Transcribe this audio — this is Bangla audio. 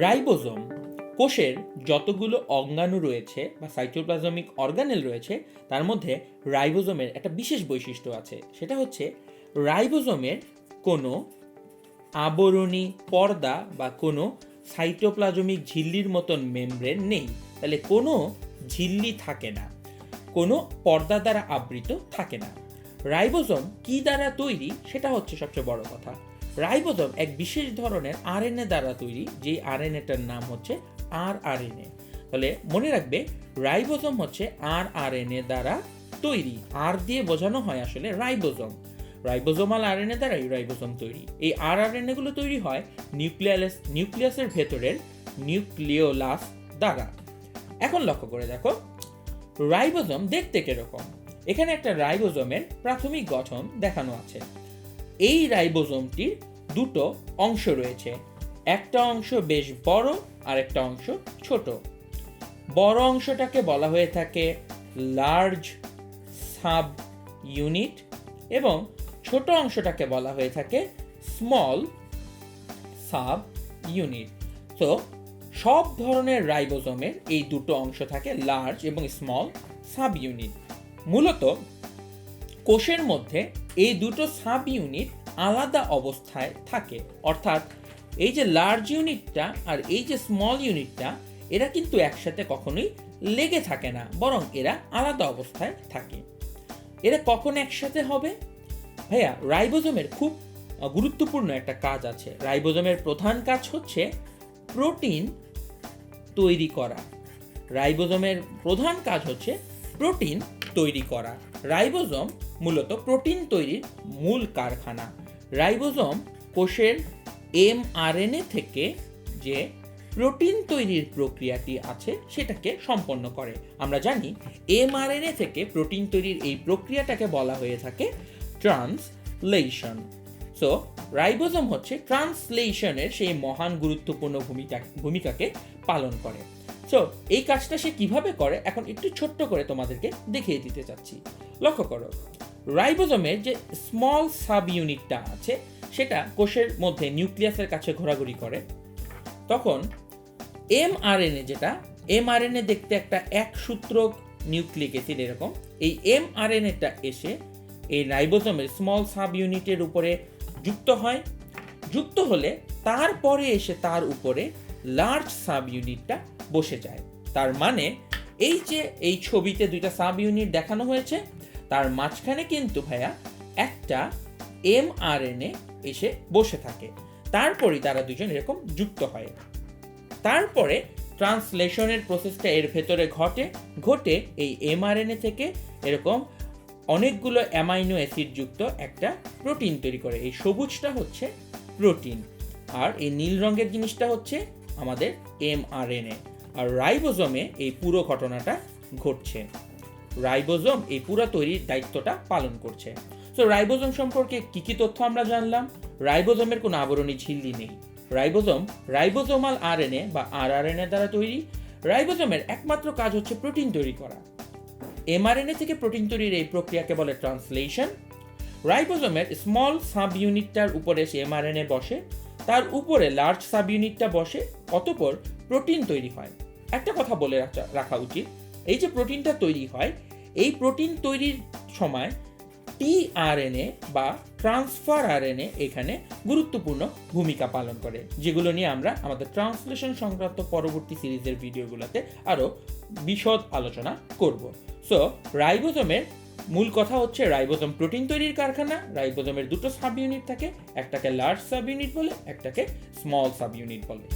রাইবোজোম কোষের যতগুলো অঙ্গাণু রয়েছে বা সাইটোপ্লাজমিক অর্গানেল রয়েছে, তার মধ্যে রাইবোজোমের একটা বিশেষ বৈশিষ্ট্য আছে। সেটা হচ্ছে রাইবোজোমের কোনো আবরণী পর্দা বা কোনো সাইটোপ্লাজমিক ঝিল্লির মতন মেমব্রেন নেই। তাহলে কোনো ঝিল্লি থাকে না, কোনো পর্দা দ্বারা আবৃত থাকে না। রাইবোজোম কি দ্বারা তৈরি, সেটা হচ্ছে সবচেয়ে বড় কথা। রাইবোজোম এক বিশেষ ধরনের আরএনএ দ্বারা তৈরি, যেই আরএনএটার নাম হচ্ছে আর আর আরএনএ তাহলে মনে রাখবে, রাইবোজোম হচ্ছে আর আর আরএনএ দ্বারা তৈরি। আর দিয়ে বোঝানো হয় আসলে রাইবোজোম। রাইবোজোমাল আরএনএ দ্বারাই রাইবোজোম তৈরি। এই আর আরএনএ গুলো তৈরি হয় নিউক্লিয়াস নিউক্লিয়াসের ভেতরের নিউক্লিওলাস দ্বারা। এখন লক্ষ্য করে দেখো, রাইবোজোম দেখতে কীরকম? এখানে একটা রাইবোজোমের প্রাথমিক গঠন দেখানো আছে। এই রাইবোজোমটির দুটো অংশ রয়েছে। একটা অংশ বেশ বড় আর একটা অংশ ছোট। বড় অংশটাকে বলা হয়ে থাকে লার্জ সাব ইউনিট এবং ছোট অংশটাকে বলা হয়ে থাকে স্মল সাব ইউনিট তো সব ধরনের রাইবোজোমের এই দুটো অংশ থাকে লার্জ এবং স্মল সাব ইউনিট মূলত কোষের মধ্যে এই দুটো সাব ইউনিট আলাদা অবস্থায় থাকে। অর্থাৎ এই যে লার্জ ইউনিটটা আর এই যে স্মল ইউনিটটা এরা কিন্তু একসাথে কখনোই লেগে থাকে না, বরং এরা আলাদা অবস্থায় থাকে। এরা কখন একসাথে হবে? ভাইয়া, রাইবোজোমের খুব গুরুত্বপূর্ণ একটা কাজ আছে। রাইবোজোমের প্রধান কাজ হচ্ছে প্রোটিন তৈরি করা। রাইবোজোমের প্রধান কাজ হচ্ছে প্রোটিন তৈরি করা। রাইবোজোম মূলত প্রোটিন তৈরির মূল কারখানা। রাইবোজোম কোষের এমআরএনএ থেকে যে প্রোটিন তৈরির প্রক্রিয়াটি আছে, সেটাকে সম্পন্ন করে। আমরা জানি এমআরএনএ থেকে প্রোটিন তৈরির এই প্রক্রিয়াটাকে বলা হয়ে থাকে ট্রান্সলেশন। সো রাইবোজোম হচ্ছে ট্রান্সলেশনের সেই মহান গুরুত্বপূর্ণ ভূমিকা, ভূমিকাকে পালন করে। সো এই কাজটা সে কীভাবে করে? এখন একটু ছোট্ট করে তোমাদেরকে দেখিয়ে দিতে চাচ্ছি। লক্ষ্য করো। রাইবোজোমের যে স্মল সাব ইউনিটটা আছে, সেটা কোষের মধ্যে নিউক্লিয়াসের কাছে ঘোরাঘুরি করে, তখন এমআরএনএ যেটা, এমআরএনএ দেখতে একটা এক সূত্রক নিউক্লিক অ্যাসিড এরকম, এই এম এমআরএনএটা এসে এই রাইবোজোমের স্মল সাব ইউনিটের উপরে যুক্ত হয়। যুক্ত হলে তারপরে এসে তার উপরে লার্জ সাব ইউনিটটা বসে যায়। তার মানে এই যে এই ছবিতে দুইটা সাব ইউনিট দেখানো হয়েছে তার মাঝখানে কিন্তু ভাইয়া একটা এমআরএনএ এসে বসে থাকে। তারপরেই তারা দুজন এরকম যুক্ত হয়। তারপরে ট্রান্সলেশনের প্রসেসটা এর ভেতরে ঘটে ঘটে এই এমআরএনএ থেকে এরকম অনেকগুলো অ্যামাইনো অ্যাসিড যুক্ত একটা প্রোটিন তৈরি করে। এই সবুজটা হচ্ছে প্রোটিন আর এই নীল রঙের জিনিসটা হচ্ছে আমাদের এমআরএনএ আর রাইবোজোমে এই পুরো ঘটনাটা ঘটছে। রাইবোজোম এই পুরো তৈরির দায়িত্বটা পালন করছে। তো রাইবোজোম সম্পর্কে কি কি তথ্য আমরা জানলাম? রাইবোজোমের কোনো আবরণী ঝিল্লি নেই। রাইবোজোম, রাইবোজোমাল আরএনএ বা আরআরএনএ দ্বারা তৈরি। রাইবোজোমের একমাত্র কাজ হচ্ছে প্রোটিন তৈরি করা। এমআরএনএ থেকে প্রোটিন তৈরির এই প্রক্রিয়াকে বলে ট্রান্সলেশন। রাইবোজোমের স্মল সাব ইউনিটটার উপরে এসে এমআরএনএ বসে, তার উপরে লার্জ সাব ইউনিটটা বসে, অতপর প্রোটিন তৈরি হয়। একটা কথা বলে রাখা উচিত এই যে প্রোটিনটা তৈরি হয়, এই প্রোটিন তৈরির সময় টিআরএনএ বা ট্রান্সফার আরএনএ এখানে গুরুত্বপূর্ণ ভূমিকা পালন করে, যেগুলো নিয়ে আমরা আমাদের ট্রান্সলেশন সংক্রান্ত পরবর্তী সিরিজের ভিডিওগুলোতে আরও বিশদ আলোচনা করব। সো রাইবোজোমের মূল কথা হচ্ছে রাইবোজোম প্রোটিন তৈরির কারখানা, রাইবোজোমের দুটো সাব ইউনিট থাকে, একটাকে লার্জ সাব ইউনিট বলে, একটাকে স্মল সাব ইউনিট বলে।